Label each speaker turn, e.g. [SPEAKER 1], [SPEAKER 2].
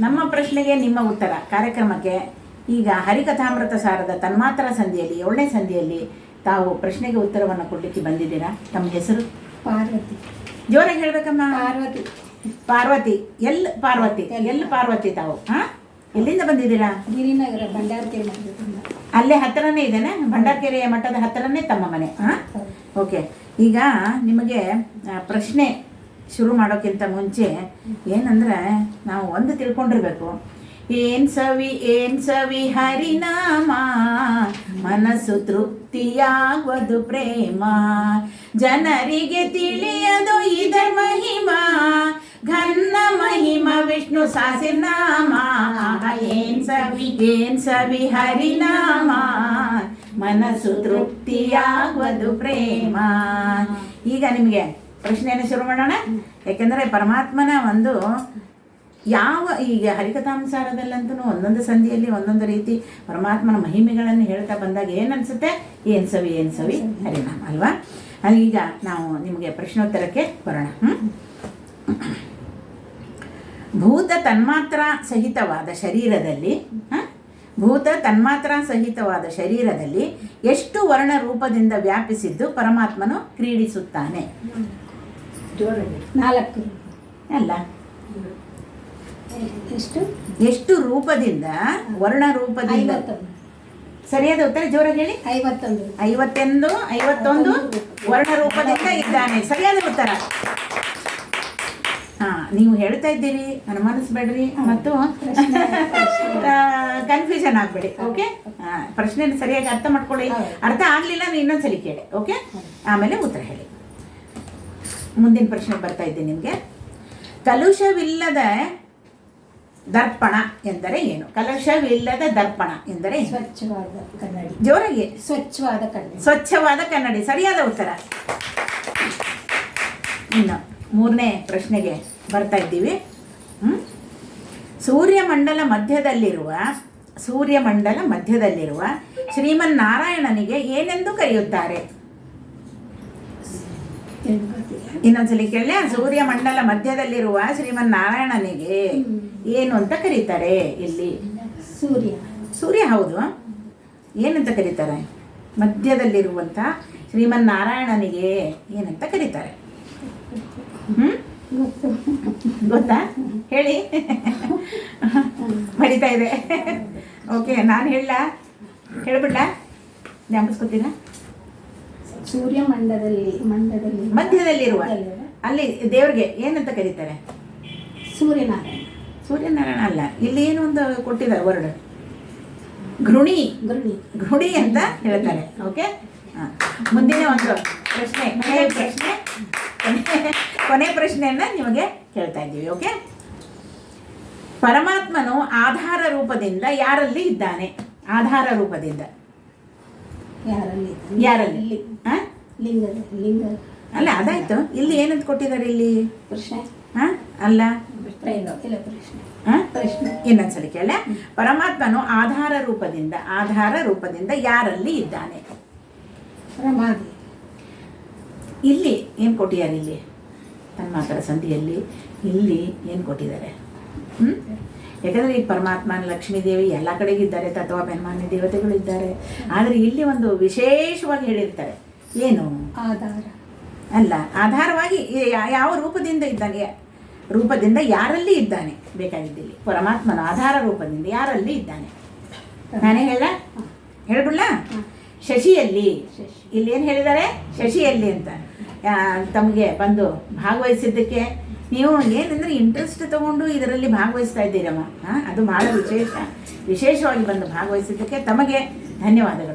[SPEAKER 1] ನಮ್ಮ ಪ್ರಶ್ನೆಗೆ ನಿಮ್ಮ ಉತ್ತರ. ಕಾರ್ಯಕ್ರಮಕ್ಕೆ ಈಗ ಹರಿಕಥಾಮೃತ ಸಾರದ ತನ್ಮಾತ್ರ ಸಂಧಿಯಲ್ಲಿ ಏಳನೇ ಸಂಧಿಯಲ್ಲಿ ತಾವು ಪ್ರಶ್ನೆಗೆ ಉತ್ತರವನ್ನು ಕೊಡಲಿಕ್ಕೆ ಬಂದಿದ್ದೀರಾ? ತಮ್ಮ ಹೆಸರು?
[SPEAKER 2] ಪಾರ್ವತಿ.
[SPEAKER 1] ಜೋರಾಗಿ ಹೇಳ್ಬೇಕಮ್ಮ.
[SPEAKER 2] ಪಾರ್ವತಿ.
[SPEAKER 1] ಪಾರ್ವತಿ. ಎಲ್ ಪಾರ್ವತಿ? ಎಲ್ ಪಾರ್ವತಿ ತಾವು? ಹಾ? ಎಲ್ಲಿಂದ ಬಂದಿದ್ದೀರಾ?
[SPEAKER 2] ಗಿರಿನಗರ ಭಂಡಾರಕೆರೆ
[SPEAKER 1] ಅಲ್ಲೇ ಹತ್ತಿರನೇ ಇದೇನೆ? ಭಂಡಾರಕೆರೆಯ ಮಠದ ಹತ್ತಿರನೇ ತಮ್ಮ ಮನೆ. ಹಾ? ಓಕೆ. ಈಗ ನಿಮಗೆ ಪ್ರಶ್ನೆ ಶುರು ಮಾಡೋಕ್ಕಿಂತ ಮುಂಚೆ ಏನಂದ್ರೆ ನಾವು ಒಂದು ತಿಳ್ಕೊಂಡಿರ್ಬೇಕು. ಏನ್ ಸವಿ ಏನ್ ಸವಿ ಹರಿನಾಮ? ಮನಸ್ಸು ತೃಪ್ತಿಯಾಗುವುದು ಪ್ರೇಮ. ಜನರಿಗೆ ತಿಳಿಯದು ಇದರ ಮಹಿಮ. ಘನ್ನ ಮಹಿಮ, ವಿಷ್ಣು ಸಾಸಿನಾಮ ಏನ್ ಸವಿ ಏನ್ ಸವಿ ಹರಿನಾಮ? ಮನಸ್ಸು ತೃಪ್ತಿಯಾಗುವುದು ಪ್ರೇಮ. ಈಗ ನಿಮಗೆ ಪ್ರಶ್ನೆಯನ್ನು ಶುರು ಮಾಡೋಣ? ಯಾಕೆಂದರೆ ಪರಮಾತ್ಮನ ಒಂದು ಯಾವ ಈಗ ಹರಿಕಥಾಂಸಾರದಲ್ಲಂತೂ ಒಂದೊಂದು ಸಂಧಿಯಲ್ಲಿ ಒಂದೊಂದು ರೀತಿ ಪರಮಾತ್ಮನ ಮಹಿಮೆಗಳನ್ನು ಹೇಳ್ತಾ ಬಂದಾಗ ಏನು ಅನ್ಸುತ್ತೆ? ಏನು ಸವಿ ಏನು ಸವಿ? ಹರಿನಾಮ, ಅಲ್ವಾ? ಈಗ ನಾವು ನಿಮಗೆ ಪ್ರಶ್ನೋತ್ತರಕ್ಕೆ ಬರೋಣ? ಭೂತ ತನ್ಮಾತ್ರ ಸಹಿತವಾದ ಶರೀರದಲ್ಲಿ? ಭೂತ ತನ್ಮಾತ್ರ ಸಹಿತವಾದ ಶರೀರದಲ್ಲಿ ಎಷ್ಟು ವರ್ಣ ರೂಪದಿಂದ ವ್ಯಾಪಿಸಿದ್ದು ಪರಮಾತ್ಮನು ಕ್ರೀಡಿಸುತ್ತಾನೆ?
[SPEAKER 2] ನಾಲ್ಕು.
[SPEAKER 1] ಅಲ್ಲ.
[SPEAKER 2] ಎಷ್ಟು?
[SPEAKER 1] ಎಷ್ಟು ರೂಪದಿಂದ ವರ್ಣ ರೂಪದಿಂದ? ಸರಿಯಾದ ಉತ್ತರ ಜೋರಾಗಿ ಹೇಳಿ.
[SPEAKER 2] ಐವತ್ತೊಂದು.
[SPEAKER 1] ಐವತ್ತೆಂದು ಐವತ್ತೊಂದು ವರ್ಣ ರೂಪದಿಂದ ಇದ್ದಾನೆ. ಸರಿಯಾದ ಉತ್ತರ. ಹಾ ನೀವು ಹೇಳ್ತಾ ಇದ್ದೀರಿ. ಅನುಮಾನಿಸ್ಬೇಡ್ರಿ. ಮತ್ತು ಕನ್ಫ್ಯೂಷನ್ ಆಗಬೇಡಿ ಓಕೆ ಪ್ರಶ್ನೆ ಸರಿಯಾಗಿ ಅರ್ಥ ಮಾಡ್ಕೊಳ್ಳಿ. ಅರ್ಥ ಆಗಲಿಲ್ಲ ನೀವು ಇನ್ನೊಂದ್ಸಲಿ ಕೇಳಿ ಓಕೆ ಆಮೇಲೆ ಉತ್ತರ ಹೇಳಿ. ಮುಂದಿನ ಪ್ರಶ್ನೆ ಬರ್ತಾ ಇದ್ದೀನಿ ನಿಮಗೆ. ಕಲುಷವಿಲ್ಲದ ದರ್ಪಣ ಎಂದರೆ ಏನು? ಕಲುಷವಿಲ್ಲದ ದರ್ಪಣ ಎಂದರೆ
[SPEAKER 2] ಸ್ವಚ್ಛವಾದ ಕನ್ನಡಿ.
[SPEAKER 1] ಜೋರಾಗಿ.
[SPEAKER 2] ಸ್ವಚ್ಛವಾದ ಕನ್ನಡಿ.
[SPEAKER 1] ಸ್ವಚ್ಛವಾದ ಕನ್ನಡಿ. ಸರಿಯಾದ ಉತ್ತರ. ಇನ್ನು ಮೂರನೇ ಪ್ರಶ್ನೆಗೆ ಬರ್ತಾ ಇದ್ದೀವಿ? ಸೂರ್ಯಮಂಡಲ ಮಧ್ಯದಲ್ಲಿರುವ ಸೂರ್ಯಮಂಡಲ ಮಧ್ಯದಲ್ಲಿರುವ ಶ್ರೀಮನ್ನಾರಾಯಣನಿಗೆ ಏನೆಂದು ಕರೆಯುತ್ತಾರೆ?
[SPEAKER 2] ಏನು ಗೊತ್ತಿಲ್ಲ
[SPEAKER 1] ಇನ್ನೊಂದ್ಸಲಿ ಕೇಳಲೆ ಸೂರ್ಯಮಂಡಲ ಮಧ್ಯದಲ್ಲಿರುವ ಶ್ರೀಮನ್ನಾರಾಯಣನಿಗೆ ಏನು ಅಂತ ಕರೀತಾರೆ ಇಲ್ಲಿ?
[SPEAKER 2] ಸೂರ್ಯ.
[SPEAKER 1] ಸೂರ್ಯ ಹೌದು. ಏನಂತ ಕರೀತಾರೆ? ಮಧ್ಯದಲ್ಲಿರುವಂಥ ಶ್ರೀಮನ್ನಾರಾಯಣನಿಗೆ ಏನಂತ ಕರೀತಾರೆ?
[SPEAKER 2] ಗೊತ್ತಾ.
[SPEAKER 1] ಹೇಳಿ. ಮರಿತಾ ಇದೆ. ಓಕೆ ನಾನು ಹೇಳ ಹೇಳ್ಬಿಡ್ಲಾ? ಜ್ಞಾಪಿಸ್ಕೊತೀರಾ?
[SPEAKER 2] ಸೂರ್ಯ ಮಂಡದಲ್ಲಿ ಮಂಡದಲ್ಲಿ
[SPEAKER 1] ಮಧ್ಯದಲ್ಲಿರುವ ಅಲ್ಲಿ ದೇವ್ರಿಗೆ ಏನಂತ ಕರೀತಾರೆ?
[SPEAKER 2] ಸೂರ್ಯನಾರಾಯಣ.
[SPEAKER 1] ಸೂರ್ಯನಾರಾಯಣ ಅಲ್ಲ ಇಲ್ಲಿ ಏನು ಒಂದು ಕೊಟ್ಟಿದ್ದಾರೆ ವರ್ಡ್ ಘೃಣಿ.
[SPEAKER 2] ಗೃಣಿ
[SPEAKER 1] ಘೃಣಿ ಅಂತ ಹೇಳ್ತಾರೆ ಓಕೆ ಮುಂದಿನ ಒಂದು ಪ್ರಶ್ನೆ ಪ್ರಶ್ನೆ ಕೊನೆ- ಕೊನೆ ಪ್ರಶ್ನೆಯನ್ನ ನಿಮಗೆ ಕೇಳ್ತಾ ಇದ್ದೀವಿ ಓಕೆ ಪರಮಾತ್ಮನು ಆಧಾರ ರೂಪದಿಂದ ಯಾರಲ್ಲಿ ಇದ್ದಾನೆ? ಆಧಾರ ರೂಪದಿಂದ.
[SPEAKER 2] ಯಾರಲ್ಲಿ?
[SPEAKER 1] ಯಾರಲ್ಲಿ?
[SPEAKER 2] ಲಿ-
[SPEAKER 1] ಆ?
[SPEAKER 2] ಲಿಂಗ.
[SPEAKER 1] ಅಲ್ಲ ಅದಾಯ್ತು. ಇಲ್ಲಿ ಏನಂತ ಕೊಟ್ಟಿದ್ದಾರೆ ಇಲ್ಲಿ?
[SPEAKER 2] ಪ್ರಶ್ನೆ.
[SPEAKER 1] ಹಾ ಅಲ್ಲ?
[SPEAKER 2] ಇಲ್ಲ ಪ್ರಶ್ನೆ.
[SPEAKER 1] ಹಾ
[SPEAKER 2] ಪ್ರಶ್ನೆ.
[SPEAKER 1] ಇನ್ನೊಂದ್ಸಲಿ ಕೇಳ. ಪರಮಾತ್ಮನು ಆಧಾರ ರೂಪದಿಂದ ಆಧಾರ ರೂಪದಿಂದ ಯಾರಲ್ಲಿ ಇದ್ದಾನೆ? ಇಲ್ಲಿ ಏನು ಕೊಟ್ಟಿದ್ದಾರೆ ಇಲ್ಲಿ? ತನ್ಮಾತ್ರ ಸಂಧಿಯಲ್ಲಿ ಇಲ್ಲಿ ಏನು ಕೊಟ್ಟಿದ್ದಾರೆ? ಹ್ಮ್? ಯಾಕಂದ್ರೆ ಈ ಪರಮಾತ್ಮ ಲಕ್ಷ್ಮೀದೇವಿ ಎಲ್ಲ ಕಡೆಗಿದ್ದಾರೆ ಅಥವಾ ಬೆನ್ಮಾನ್ಯ ದೇವತೆಗಳು ಇದ್ದಾರೆ. ಆದರೆ ಇಲ್ಲಿ ಒಂದು ವಿಶೇಷವಾಗಿ ಹೇಳಿರ್ತಾರೆ. ಏನು?
[SPEAKER 2] ಆಧಾರ.
[SPEAKER 1] ಅಲ್ಲ ಆಧಾರವಾಗಿ ಯಾವ ರೂಪದಿಂದ ಇದ್ದಾನೆ? ರೂಪದಿಂದ ಯಾರಲ್ಲಿ ಇದ್ದಾನೆ? ಬೇಕಾಗಿದ್ದಿಲ್ಲಿ. ಪರಮಾತ್ಮನ ಆಧಾರ ರೂಪದಿಂದ ಯಾರಲ್ಲಿ ಇದ್ದಾನೆ? ನಾನೇ ಹೇಳ ಹೇಳ್ಬಿಡ್ಲ? ಶಶಿಯಲ್ಲಿ.
[SPEAKER 2] ಶಶಿ.
[SPEAKER 1] ಇಲ್ಲಿ ಏನು ಹೇಳಿದ್ದಾರೆ? ಶಶಿಯಲ್ಲಿ ಅಂತ. ತಮಗೆ ಬಂದು ಭಾಗವಹಿಸಿದ್ದಕ್ಕೆ ನೀವು ಏನಂದ್ರೆ ಇಂಟ್ರೆಸ್ಟ್ ತಗೊಂಡು ಇದರಲ್ಲಿ ಭಾಗವಹಿಸ್ತಾ ಇದ್ದೀರಮ್ಮ. ಅದು ಬಹಳ ವಿಶೇಷ. ವಿಶೇಷವಾಗಿ ಬಂದು ಭಾಗವಹಿಸಿದ್ದಕ್ಕೆ ತಮಗೆ ಧನ್ಯವಾದಗಳು.